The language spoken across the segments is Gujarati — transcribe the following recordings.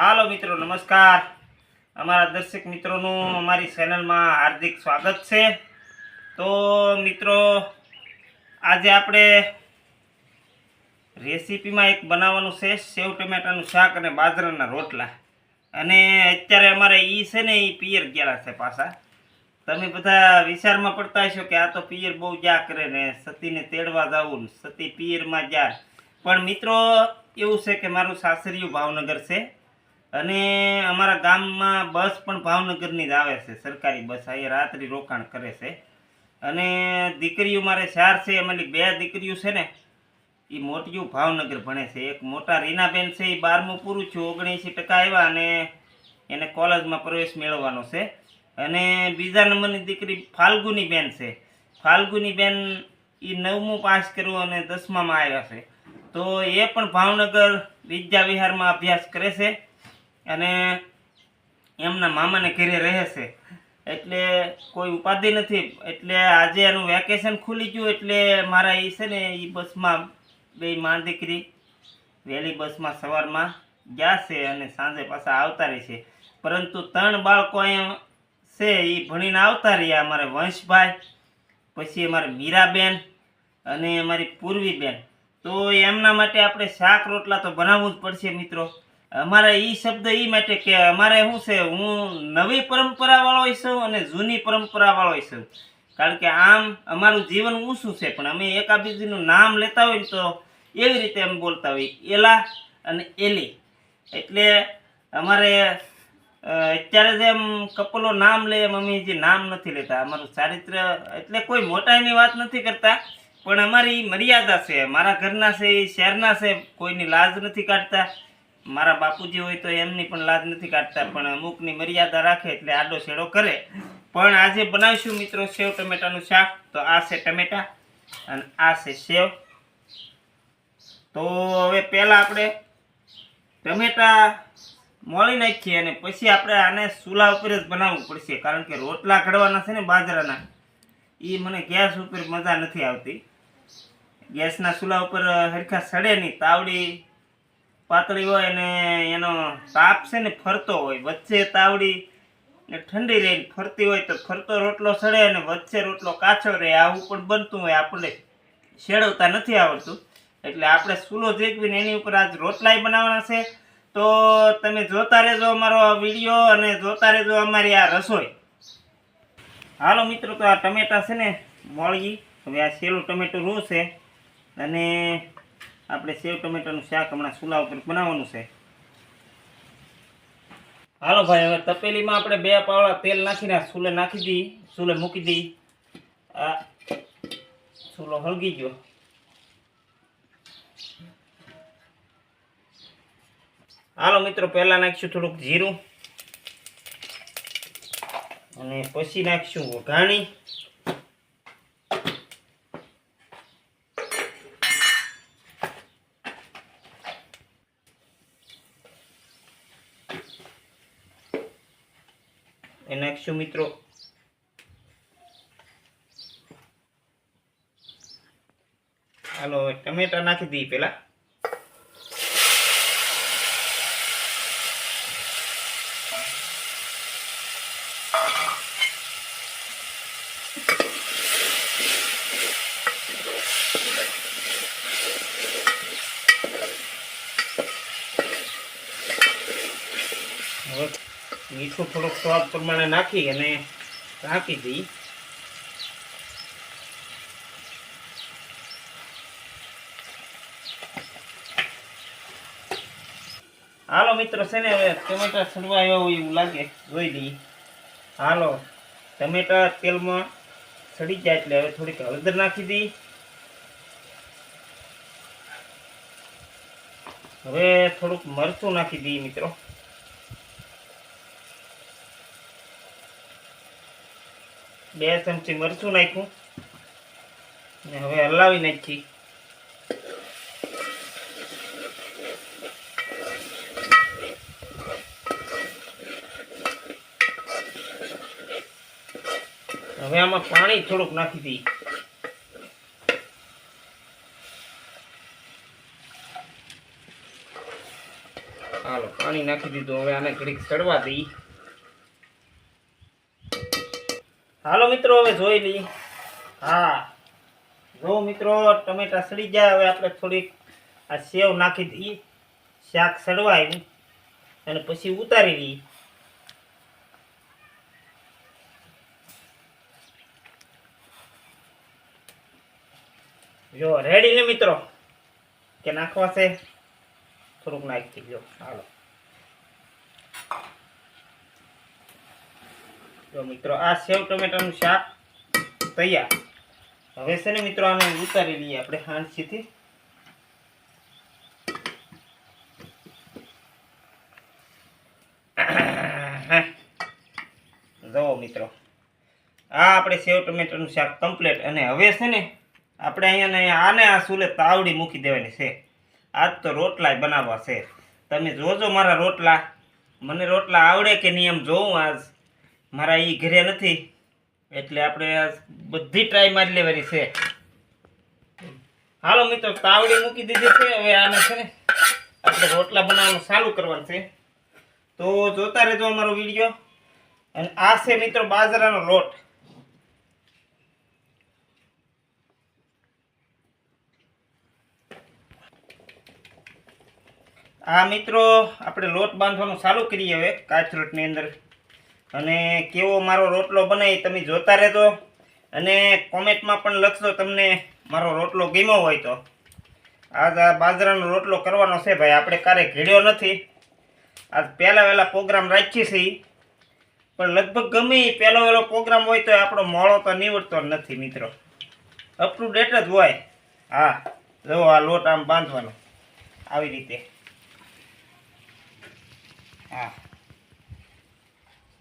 હાલો મિત્રો નમસ્કાર. અમારા દર્શક મિત્રોનું અમારી ચેનલમાં હાર્દિક સ્વાગત છે. તો મિત્રો આજે આપણે રેસીપીમાં એક બનાવવાનું છે સેવ ટમેટાનું શાક અને બાજરાના રોટલા. અને અત્યારે અમારે એ છે ને એ પિયર ગયેલા છે પાછા. તમે બધા વિચારમાં પડતા હશો કે આ તો પિયર બહુ જા કરે ને સતીને તેડવા જવું સતી પિયરમાં જા. પણ મિત્રો એવું છે કે મારું સાસરિયું ભાવનગર છે. અને અમારા ગામમાં બસ પણ ભાવનગરની જ આવે છે. સરકારી બસ અહીંયા રાત્રિ રોકાણ કરે છે. અને દીકરીઓ મારે ચાર છે એમાંની બે દીકરીઓ છે ને એ મોટીઓ ભાવનગર ભણે છે. એક મોટા રીનાબેન છે એ બારમું પૂરું છું, ઓગણએંસી ટકા આવ્યા અને એને કોલેજમાં પ્રવેશ મેળવવાનો છે. અને બીજા નંબરની દીકરી ફાલ્ગુની બેન છે. ફાલ્ગુની બેન એ નવમું પાસ કર્યું અને દસમામાં આવ્યા છે. તો એ પણ ભાવનગર વિદ્યા વિહારમાં અભ્યાસ કરે છે. અને એમના મામાને ઘરે રહે છે એટલે કોઈ ઉપાધિ નથી. એટલે આજે એનું વેકેશન ખુલી ગયું એટલે મારા એ છે ને એ બસમાં બે માં દીકરી વહેલી બસમાં સવારમાં ગયા છે અને સાંજે પાછા આવતા રહે છે. પરંતુ ત્રણ બાળકો અહીંયા છે એ ભણીને આવતા રહ્યા. અમારે વંશભાઈ, પછી અમારે મીરાબેન અને અમારી પૂર્વીબેન. તો એમના માટે આપણે શાક રોટલા તો બનાવવું જ પડશે મિત્રો. અમારે એ શબ્દ એ માટે કે અમારે શું છે, હું નવી પરંપરાવાળો છું અને જૂની પરંપરાવાળો છું. કારણ કે આમ અમારું જીવન ઊંચું છે, પણ અમે એકાબીજીનું નામ લેતા હોય તો એવી રીતે એમ બોલતા હોય. એલા અને એલી. એટલે અમારે અત્યારે જેમ કપલો નામ લે એમ અમે જે નામ નથી લેતા. અમારું ચારિત્ર, એટલે કોઈ મોટાની વાત નથી કરતા, પણ અમારી મર્યાદા છે. મારા ઘરના છે એ શહેરના છે, કોઈની લાજ નથી કાઢતા. મારા બાપુજી હોય તો એમની પણ લાજ નથી કાઢતા, પણ અમુકની મર્યાદા રાખે એટલે આડો શેડો કરે. પણ આજે બનાવીશું મિત્રો સેવ ટમેટાનું શાક. તો આ છે ટમેટા અને આ છે સેવ. તો હવે પહેલાં આપણે ટમેટા મોળી નાખીએ અને પછી આપણે આને ચૂલા ઉપર જ બનાવવું પડશે, કારણ કે રોટલા ઘડવાના છે ને બાજરાના. એ મને ગેસ ઉપર મજા નથી આવતી. ગેસના ચૂલા ઉપર હરખા સડે નહીં, તાવડી પાતળી હોય અને એનો તાપ છે ને ફરતો હોય, વચ્ચે તાવડી ને ઠંડી રહે ફરતી હોય તો ફરતો રોટલો સડે અને વચ્ચે રોટલો કાચો રહે, આવું પણ બનતું હોય, આપણે શેડવતા નથી આવડતું. એટલે આપણે સ્કૂલો જેકવીને એની ઉપર આજ રોટલાય બનાવવાના છે. તો તમે જોતા રહેજો અમારો આ વીડિયો અને જોતા રહેજો અમારી આ રસોઈ. હાલો મિત્રો, તો આ ટમેટા છે ને મોળગી, હવે આ સેલું ટમેટું રૂ છે. અને આપણે સેવ ટમેટાનું શાક હમણાં ચૂલા ઉપર બનાવવાનું છે. હાલો ભાઈ, હવે તપેલીમાં આપણે બે પાવડા તેલ નાખીને ચૂલે નાખી દઈ ચૂલે મૂકી દઈ આ ચૂલો હળગી ગયો. હાલો મિત્રો, પહેલાં નાખીશું થોડુંક જીરું. અને પછી નાખીશું વઘાણી એ નાખીશું મિત્રો હાલો હવે ટમેટા નાખી દઈએ પહેલા હવે મીઠું થોડુંક સ્વાદ પ્રમાણે નાખી અને ઢાંકી દઈ. હાલો મિત્રો, છે ને હવે ટમેટા સડવા આવ્યા એવું લાગે. જોઈ દઈ હાલો, ટમેટા તેલમાં સડી જાય એટલે હવે થોડીક હળદર નાખી દઈ. હવે થોડુંક મરચું નાખી દઈએ મિત્રો. બે ચમચી મરચું નાખ્યું. ને હવે હલાવી નાખી. હવે આમાં પાણી થોડુંક નાખી દઈએ. હાલો, પાણી નાખી દીધું. હવે આને ઘડીક સડવા દઈ હાલો મિત્રો, હવે જોઈ લઈ હા, જો મિત્રો, ટમેટા સડી ગયા હવે આપણે થોડીક આ સેવ નાખી દઈએ. શાક સડવાય અને પછી ઉતારી દઈએ જો રેડી ને મિત્રો? કે નાખવા છે? થોડુંક નાખી દો હાલો. જો મિત્રો, આ સેવ ટમેટાનું શાક તૈયાર. હવે છે ને મિત્રો, આને ઉતારી લઈએ આપણે હાંસીથી. જવો મિત્રો, આ આપણે સેવ ટમેટાનું શાક કમ્પ્લીટ અને હવે છે ને, આપણે અહીંયા આને આ સુલે તાવડી મૂકી દેવાની છે. આજ તો રોટલા બનાવવા છે. તમે જોજો મારા રોટલા. મને રોટલા આવડે કે નહીં એમ જોઉં આજ. મારા એ ઘરે નથી. એટલે આપણે બધી ટ્રાય મારી લેવાની છે. હાલો મિત્રો, તાવડી મૂકી દીધી છે. હવે આને છે ને આપણે રોટલા બનાવવાનું ચાલુ કરવાનું છે. તો જોતા રહેજો અમારો વીડિયો. અને આ છે મિત્રો બાજરાનો લોટ આ મિત્રો, આપણે લોટ બાંધવાનું ચાલુ કરીએ હવે કાચ લોટની અંદર. અને કેવો મારો રોટલો બનાવી તમે જોતા રહેજો. અને કોમેન્ટમાં પણ લખજો તમને મારો રોટલો ગમ્યો હોય તો. આજ આ બાજરાનો રોટલો કરવાનો છે ભાઈ, આપણે ક્યારેય ઘેડ્યો નથી. આજ પહેલાં વહેલા પ્રોગ્રામ રાખીએ છીએ. પણ લગભગ ગમે પહેલો વહેલો પ્રોગ્રામ હોય તો આપણો મોળો તો નીવડતો નથી મિત્રો. અપ ટુ ડેટ જ હોય. હા, જો આ લોટ આમ બાંધવાનો. આવી રીતે. હા.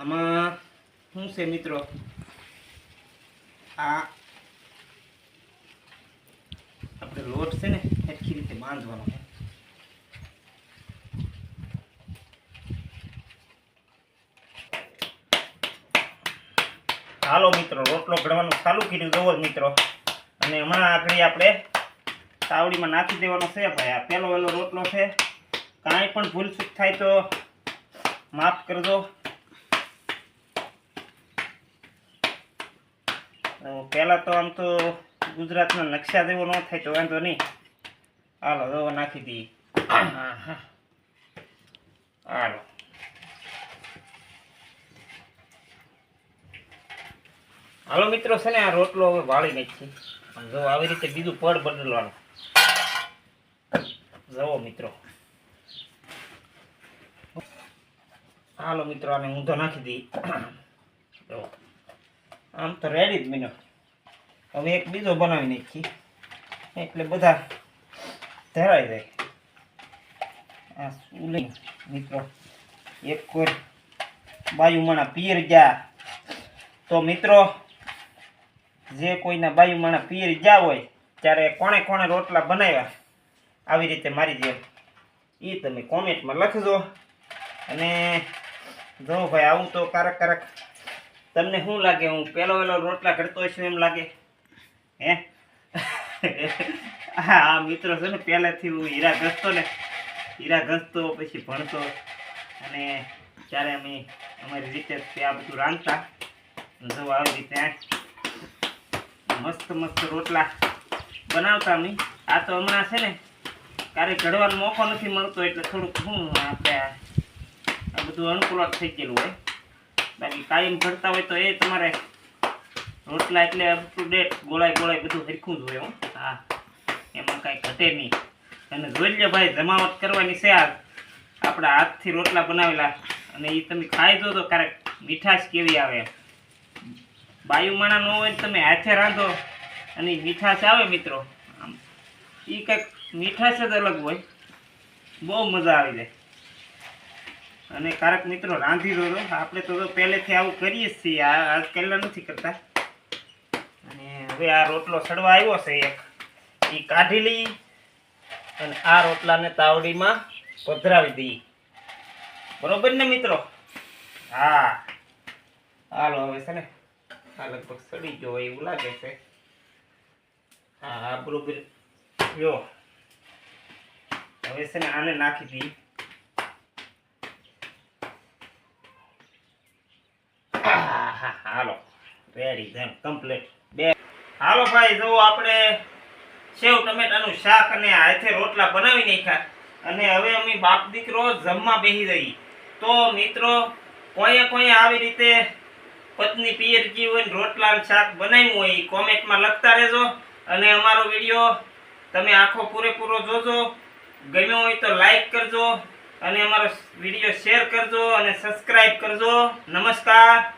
આમાં શું છે મિત્રો? આ આપણે લોટ છે ને સરખી રીતે બાંધવાનો છે. હાલો મિત્રો, રોટલો ઘડવાનું ચાલુ કર્યું, જવો જ મિત્રો. અને હમણાં આગળ આપણે તાવડીમાં નાખી દેવાનો છે ભાઈ. આ પહેલો વહેલો રોટલો છે. કાંઈ પણ ભૂલ ચૂક થાય તો માફ કરજો. અ, પહેલાં તો આમ તો ગુજરાતના નકશા જેવો ન થાય તો વાંધો નહીં. હાલો દવા નાખી દઈએ. હાલો. હાલો મિત્રો છે ને આ રોટલો હવે વાળી નાખીએ પણ જો આવી રીતે બીજું પડ બદલવાનું. જવો મિત્રો. હાલો મિત્રો આને ઊંધો નાખી દઈ જો આમ તો રેડી જ મિનો હવે એક બીજો બનાવી નાખી. એટલે બધા ધરાઈ જાય. આ સુલી મિત્રો, એક કોઈ બાયુમાના પિયર ગયા તો મિત્રો, જે કોઈના બાયુમાના પિયર ગયા હોય, ત્યારે કોણે કોણે રોટલા બનાવ્યા? આવી રીતે મારી જેમ એ તમે કોમેન્ટમાં લખજો. અને જો ભાઈ આવું તો કારક કારક તમને શું લાગે? હું પહેલો વહેલો રોટલા કરતો છું એમ લાગે? હે? આ મિત્રો છે ને પહેલાંથી હું હીરા ઘસતો ને, હીરા ઘસતો, પછી ભણતો અને ત્યારે અમે અમારી રીતે આ બધું રાંધતા, જો આવી રીતે મસ્ત મસ્ત રોટલા બનાવતા અમે. આ તો હમણાં છે ને ક્યારેક ઘડવાનો મોકો નથી મળતો એટલે થોડુંક શું આપણે આ બધું અનુકૂળ થઈ ગયેલું હોય. બાકી કાયમ ફરતા હોય તો એ તમારે રોટલા એટલે અપ ટુ ડેટ ગોળાય ગોળાય બધું સરખું જ હોય હો. એમાં કાંઈ ઘટે નહીં. અને જોઈ લે ભાઈ, જમાવટ કરવાની છે આ. આપણા હાથથી રોટલા બનાવેલા. અને એ તમે ખાઈ દો તો ક્યારેક મીઠાશ કેવી આવે. બાયુમાણા ન હોય તમે હાથે રાંધો અને મીઠાશ આવે મિત્રો. આમ. એ કંઈક મીઠાશ જ અલગ હોય. બહુ મજા આવી જાય. અને કારક મિત્રો રાંધી દો આપણે તો પહેલેથી આવું કરીએ જ છીએ. આ આજકાલના નથી કરતા. અને હવે આ રોટલો સડવા આવ્યો છે એક. એ કાઢી લઈ અને આ રોટલાને તાવડીમાં પધરાવી દઈએ. બરોબર ને મિત્રો? હા. હાલો હવે છે ને, આ લગભગ સડી ગયો એવું લાગે છે. હા બરોબર જો હવે છે ને આને નાખી દઈએ હા હાલો રેડી ધન કમ્પ્લીટ બે. હાલો ભાઈ, જો આપણે સેવ ટમેટાનું શાક અને હાથે રોટલા બનાવી નાખ્યા અને હવે અમે બાપ દીકરો જમવા બેસી જઈએ તો મિત્રો, કોઈએ કોઈએ આવી રીતે પત્ની પિયર જી હોય રોટલા શાક બનાવ્યું હોય કોમેન્ટમાં લખતા રહેજો. અને અમારો વીડિયો તમે આખો પૂરેપૂરો જોજો. ગમ્યો હોય તો લાઈક કરજો અને અમારો વીડિયો શેર કરજો અને સબસ્ક્રાઈબ કરજો. નમસ્કાર.